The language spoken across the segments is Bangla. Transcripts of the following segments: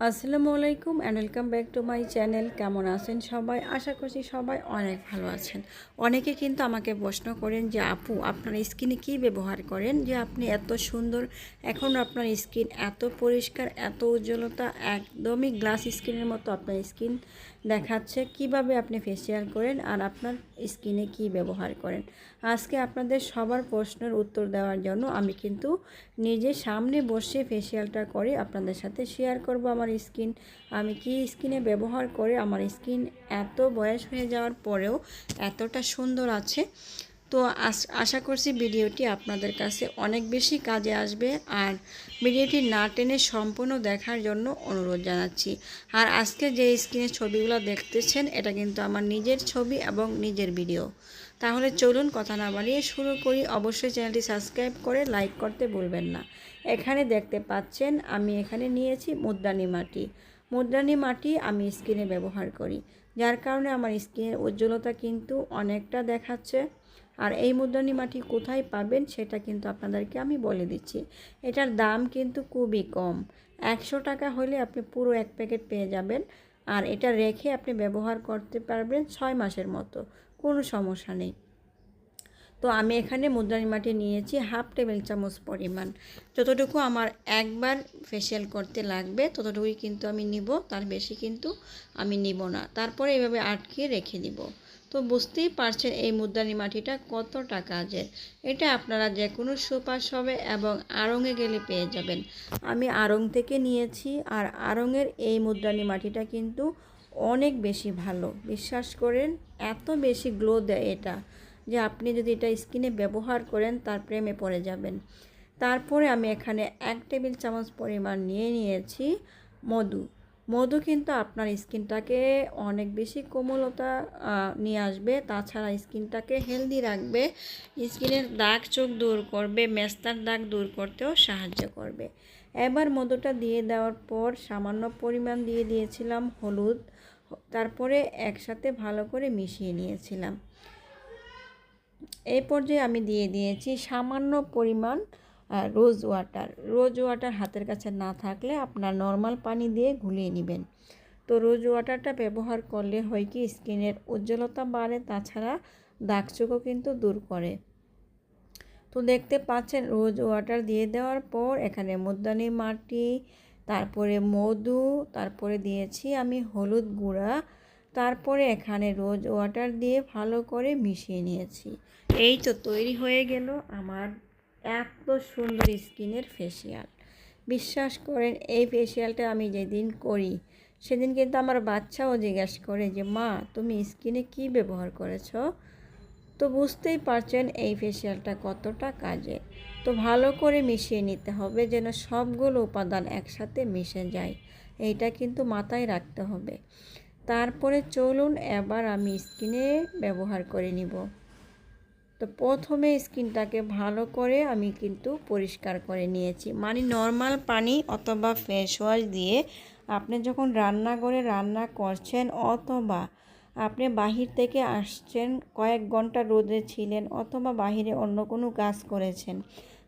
আসসালামু আলাইকুম and welcome back to my channel কেমন আছেন সবাই? আশা করছি সবাই অনেক ভালো আছেন। অনেকে কিন্তু আমাকে প্রশ্ন করেন যে, আপু, আপনার স্কিনে কি ব্যবহার করেন? যে, আপনি এত সুন্দর, এখন আপনার স্কিন এত পরিষ্কার, এত উজ্জ্বলতা, একদমই গ্লাস স্কিনের মতো আপনার স্কিন দেখাচ্ছে। কীভাবে আপনি ফেসিয়াল করেন আর আপনার স্কিনে কি ব্যবহার করেন? আজকে আপনাদের সবার প্রশ্নের উত্তর দেওয়ার জন্য আমি কিন্তু নিজে সামনে বসে ফেসিয়ালটা করে আপনাদের সাথে শেয়ার করব আমার স্কিন, আমি কি স্কিনে ব্যবহার করে আমার স্কিন এত বয়স হয়ে যাওয়ার পরেও এতটা সুন্দর আছে। তো আশা করছি ভিডিওটি আপনাদের কাছে অনেক বেশি কাজে আসবে। আর ভিডিওটি না টেনে সম্পূর্ণ দেখার জন্য অনুরোধ জানাচ্ছি। আর আজকে যে স্ক্রিনের ছবিগুলো দেখতেছেন, এটা কিন্তু আমার নিজের ছবি এবং নিজের ভিডিও। তাহলে চলুন কথা না বাড়িয়ে শুরু করি। অবশ্যই চ্যানেলটি সাবস্ক্রাইব করে লাইক করতে ভুলবেন না। এখানে দেখতে পাচ্ছেন, আমি এখানে নিয়েছি মুদ্রানি মাটি। মুদ্রানি মাটি আমি স্কিনে ব্যবহার করি। যার কারণে আমার স্কিনের উজ্জ্বলতা কিন্তু অনেকটা দেখাচ্ছে। আর এই মুদ্রানি মাটি কোথায় পাবেন সেটা কিন্তু আপনাদেরকে আমি বলে দিচ্ছি। এটার দাম কিন্তু খুবই কম। একশো টাকা হলে আপনি পুরো এক প্যাকেট পেয়ে যাবেন। আর এটা রেখে আপনি ব্যবহার করতে পারবেন ছয় মাসের মতো। কোনো সমস্যা নেই। তো আমি এখানে মুদ্রানি মাটি নিয়েছি হাফ টেবিল চামচ পরিমাণ। যতটুকু আমার একবার ফেসিয়াল করতে লাগবে ততটুকুই কিন্তু আমি নিব, তার বেশি কিন্তু আমি নিব না। তারপরে এভাবে আটকে রেখে দিব। তো বুঝতেই পারছেন এই মুদ্রানি মাটিটা কতটা কাজের এটা আপনারা যে কোনো সুপার হবে এবং আড়ংয়ে গেলে পেয়ে যাবেন। আমি আড়ং থেকে নিয়েছি আর আড়ংয়ের এই মুদ্রানি মাটিটা কিন্তু অনেক বেশি ভালো। বিশ্বাস করেন, এত বেশি গ্লো দেয় এটা যে আপনি যদি এটা স্কিনে ব্যবহার করেন, তার প্রেমে পড়ে যাবেন। তারপরে আমি এখানে এক টেবিল চামচ পরিমাণ নিয়ে নিয়েছি মধু। মধু কিন্তু আপনার স্কিনটাকে অনেক বেশি কোমলতা নিয়ে আসবে। তাছাড়া স্কিনটাকে হেলদি রাখবে। স্কিনের দাগ চোখ দূর করবে, মেস্তার দাগ দূর করতেও সাহায্য করবে। এবার মধুটা দিয়ে দেওয়ার পর সামান্য পরিমাণ দিয়ে দিয়েছিলাম হলুদ। তারপরে একসাথে ভালো করে মিশিয়ে নিয়েছিলাম। এই পর্যায়ে আমি দিয়ে দিয়েছি সামান্য পরিমাণ রোজ ওয়াটার রোজ ওয়াটার হাতের কাছে না থাকলে আপনার নর্মাল পানি দিয়ে ঘুলিয়ে নেবেন। তো রোজ ওয়াটারটা ব্যবহার করলে হয় কি, স্কিনের উজ্জ্বলতা বাড়ে, তাছাড়া দাগচোখও কিন্তু দূর করে। তো দেখতে পাচ্ছেন, রোজ ওয়াটার দিয়ে দেওয়ার পর এখানে মুদ্রানি মাটি, তারপরে মধু, তারপরে দিয়েছি আমি হলুদ গুঁড়া, তারপরে এখানে রোজ ওয়াটার দিয়ে ভালো করে মিশিয়ে নিয়েছি। এই তো তৈরি হয়ে গেল আমার এত সুন্দর স্কিনের ফেসিয়াল বিশ্বাস করেন, এই ফেসিয়ালটা আমি যেদিন করি, সেদিন কিন্তু আমার বাচ্চাও জিজ্ঞেস করে যে, মা, তুমি স্কিনে কি ব্যবহার করেছ? তো বুঝতেই পারছেন এই ফেসিয়ালটা কতটা কাজে। তো ভালো করে মিশিয়ে নিতে হবে যেন সবগুলো উপাদান একসাথে মিশে যায়, এইটা কিন্তু মাথায় রাখতে হবে। তারপরে চলুন এবার আমি স্কিনে ব্যবহার করে নিব। তো প্রথমে স্কিনটাকে ভালো করে আমি কিন্তু পরিষ্কার করে নিয়েছি। মানে নর্মাল পানি অথবা ফেস ওয়াশ দিয়ে আপনি যখন রান্না করে রান্না করছেন অথবা আপনি বাহির থেকে আসছেন, কয়েক ঘণ্টা রোদে ছিলেন অথবা বাহিরে অন্য কোনো কাজ করেছেন,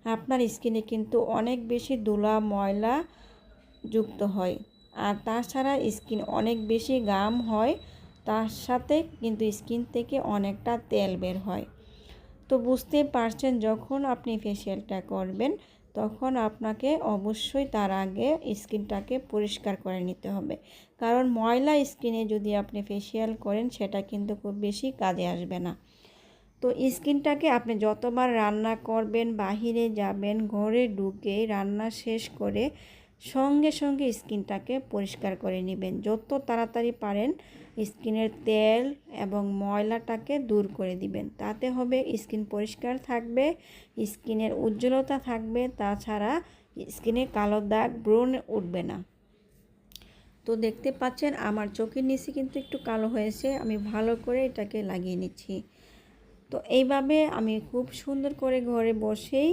আপনার স্কিনে কিন্তু অনেক বেশি ধুলা, ময়লা যুক্ত হয়। আর তাছাড়া স্কিন অনেক বেশি গাম হয়, তার সাথে কিন্তু স্কিন থেকে অনেকটা তেল বের হয়। তো বুঝতে পারছেন, যখন আপনি ফেসিয়ালটা করবেন, তখন আপনাকে অবশ্যই তার আগে স্কিনটাকে পরিষ্কার করে নিতে হবে। কারণ ময়লা স্কিনে যদি আপনি ফেসিয়াল করেন, সেটা কিন্তু খুব বেশি কাজে আসবে না। তো স্কিনটাকে আপনি যতবার রান্না করবেন, বাহিরে যাবেন, ঘরে ঢুকে রান্না শেষ করে সঙ্গে সঙ্গে স্কিনটাকে পরিষ্কার করে নেবেন। যত তাড়াতাড়ি পারেন স্কিনের তেল এবং ময়লাটাকে দূর করে দিবেন। তাতে হবে স্কিন পরিষ্কার থাকবে, স্কিনের উজ্জ্বলতা থাকবে, তাছাড়া স্কিনে কালো দাগ ব্রণ উঠবে না। তো দেখতে পাচ্ছেন আমার চোখের নিচে কিন্তু একটু কালো হয়েছে, আমি ভালো করে এটাকে লাগিয়ে নিচ্ছি। তো এইভাবে আমি খুব সুন্দর করে ঘরে বসেই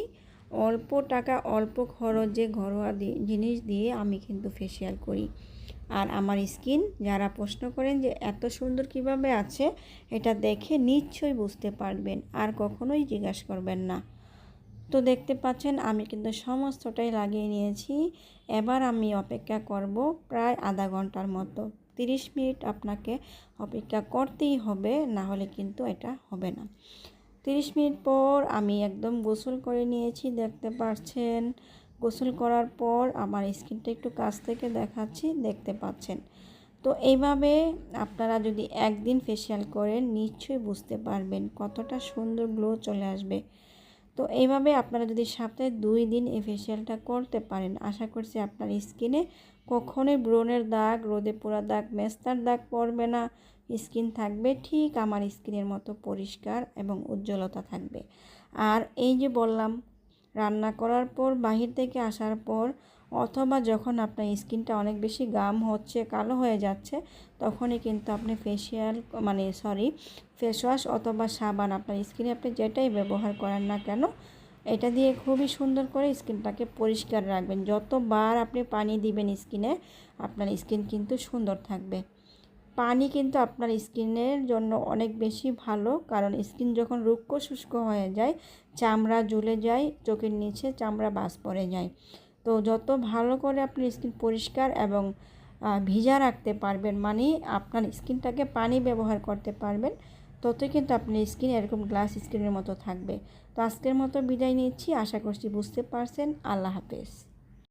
অল্প টাকা, অল্প খরচে ঘরোয়া জিনিস দিয়ে আমি কিন্তু ফেসিয়াল করি। আর আমার স্কিন যারা প্রশ্ন করেন যে এত সুন্দর কীভাবে আছে, এটা দেখে নিশ্চয়ই বুঝতে পারবেন, আর কখনোই জিজ্ঞাসা করবেন না। তো দেখতে পাচ্ছেন, আমি কিন্তু সমস্তটাই লাগিয়ে নিয়েছি। এবার আমি অপেক্ষা করব প্রায় আধা ঘণ্টার মতো। তিরিশ মিনিট আপনাকে অপেক্ষা করতেই হবে, না হলে কিন্তু এটা হবে না। তিরিশ মিনিট পর আমি একদম গোসল করে নিয়েছি, দেখতে পাচ্ছেন গোসল করার পর আমার স্কিনটা একটু কাছ থেকে দেখাচ্ছি, দেখতে পাচ্ছেন। তো এইভাবে আপনারা যদি একদিন ফেসিয়াল করেন, নিশ্চয়ই বুঝতে পারবেন কতটা সুন্দর গ্লো চলে আসবে। তো এইভাবে আপনারা যদি সপ্তাহে দুই দিন এই ফেসিয়ালটা করতে পারেন, আশা করছি আপনার স্কিনে কখনোই ব্রণের দাগ, রোদে পোড়া দাগ, মেস্তার দাগ পড়বে না। স্কিন থাকবে ঠিক আমার স্কিনের মতো পরিষ্কার এবং উজ্জ্বলতা থাকবে। আর এই যে বললাম, রান্না করার পর, বাহির থেকে আসার পর, অথবা যখন আপনার স্কিনটা অনেক বেশি গাম হচ্ছে, কালো হয়ে যাচ্ছে, তখনই কিন্তু আপনি ফেসিয়াল মানে সরি ফেস ওয়াশ অথবা সাবান আপনার স্কিনে আপনি যেটাই ব্যবহার করেন না কেন, এটা দিয়ে খুবই সুন্দর করে স্কিনটাকে পরিষ্কার রাখবেন। যতবার আপনি পানি দিবেন স্কিনে, আপনার স্কিন কিন্তু সুন্দর থাকবে। পানি কিন্তু আপনার স্কিনের জন্য অনেক বেশি ভালো। কারণ স্কিন যখন রুক্ষ শুষ্ক হয়ে যায়, চামড়া জ্বলে যায়, চোখের নিচে চামড়া বাস পড়ে যায়। তো যত ভালো করে আপনি স্কিন পরিষ্কার এবং ভিজা রাখতে পারবেন মানে আপনার স্কিনটাকে পানি ব্যবহার করতে পারবেন, ততই কিন্তু আপনার স্কিন এরকম গ্লাস স্কিনের মতো থাকবে। তো আজকের মতো বিদায় নিচ্ছি। আশা করছি বুঝতে পারছেন। আল্লাহ হাফেজ।